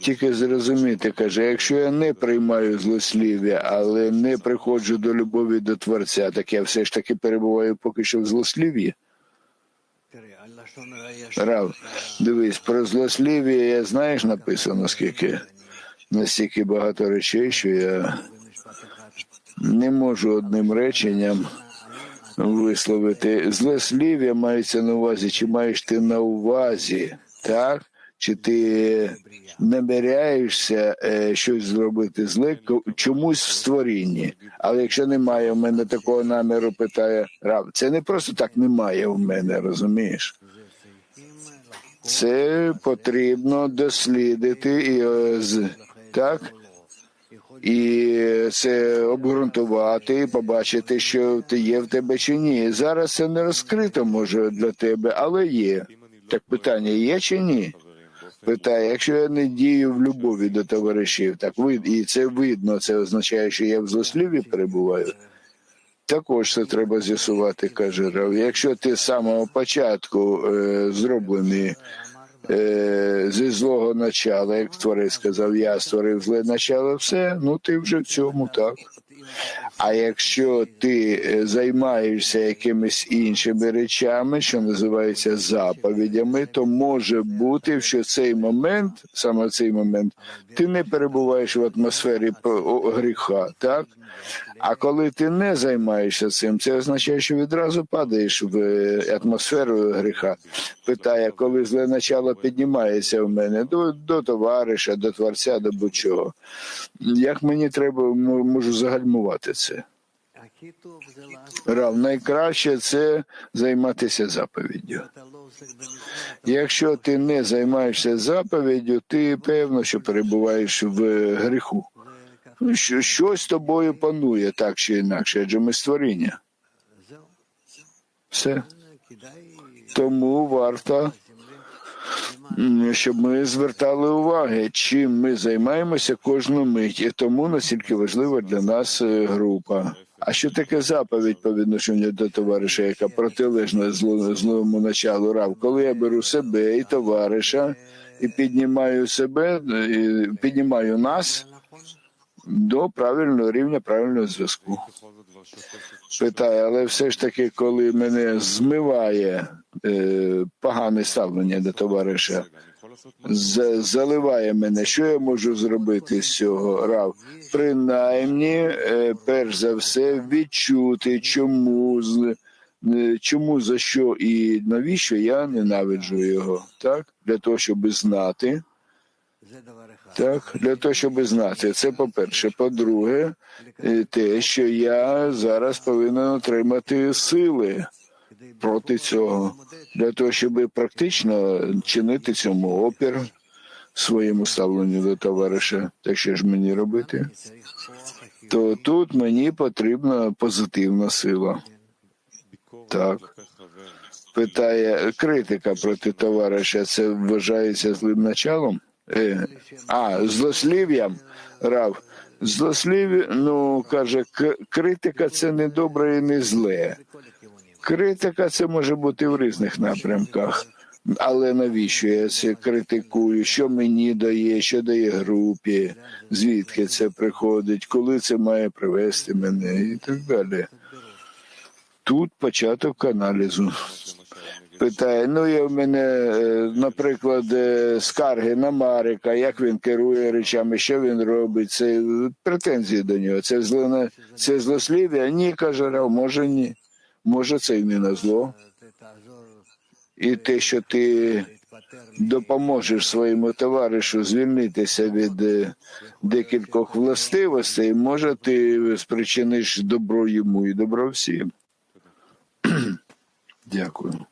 Тільки зрозуміти, каже, якщо я не приймаю злослів'я, але не приходжу до любові до Творця, так я все ж таки перебуваю поки що в злослів'ї. Рав, дивись, про злослів'я я знаєш написано скільки, настільки багато речей, що я не можу одним реченням висловити. Злослів'я мається на увазі, чи маєш ти на увазі, так? Чи ти наміряєшся е, щось зробити зле чомусь в створінні? Але якщо немає в мене такого наміру, питає Рав, це не просто так немає в мене, розумієш? Це потрібно дослідити і е, так? І це обґрунтувати, і побачити, що ти є в тебе чи ні. Зараз це не розкрито може для тебе, але є. Так питання є чи ні? Питає, якщо я не дію в любові до товаришів, так вид, і це видно, це означає, що я в злосліві перебуваю. Також це треба з'ясувати, каже Рав. Якщо ти з самого початку е, зроблений е, зі злого начала, як творець сказав, я створив зле начало, все, ну ти вже в цьому так. А якщо ти е, займаєшся якимись іншими речами, що називаються заповідями, то може бути, що цей момент, саме цей момент, ти не перебуваєш в атмосфері гріха, так? А коли ти не займаєшся цим, це означає, що відразу падаєш в е, атмосферу гріха. Питає, коли зле начало піднімається в мене до, до товариша, до творця, до будь-чого. Як мені треба можу загальмувати це? Рав, найкраще це займатися заповіддю. Якщо ти не займаєшся заповіддю, ти певно, що перебуваєш в гріху. Що- Щось тобою панує так чи інакше, адже ми створіння. Все. Тому варто, щоб ми звертали уваги, чим ми займаємося кожну мить, і тому настільки важлива для нас е, група. А що таке заповідь по відношенню до товариша, яка протилежна зло, злому началу рав? Коли я беру себе і товариша і піднімаю себе, е, і піднімаю нас до правильного рівня правильного зв'язку. Питає, але все ж таки, коли мене змиває е, погане ставлення до товариша, з, заливає мене, що я можу зробити з цього рав? Принаймні, е, перш за все, відчути, чому е, чому за що і навіщо я ненавиджу його, так? Для того, щоб знати. Так, для того, щоб знати, це по-перше. По-друге, е, те, що я зараз повинен отримати сили проти цього, для того, щоб практично чинити цьому опір своєму ставленню до товариша, Та що ж мені робити, то тут мені потрібна позитивна сила. Так. Питає критика проти товариша, це вважається злим началом. Е, а, злослів'ям, Рав. Злослів'я, ну, каже, к- критика це не добре і не зле. Критика це може бути в різних напрямках. Але навіщо я це критикую? Що мені дає, що дає групі, звідки це приходить, коли це має привести мене і так далі. Тут початок аналізу. Питає, ну є в мене, е, наприклад, е, скарги на Марика, як він керує речами, що він робить, це претензії до нього. Це зло, це злослів'я? Ні, каже Рав, може ні. Може, це й не на зло. І те, що ти допоможеш своєму товаришу звільнитися від е, декількох властивостей, може, ти спричиниш добро йому і добро всім. Дякую.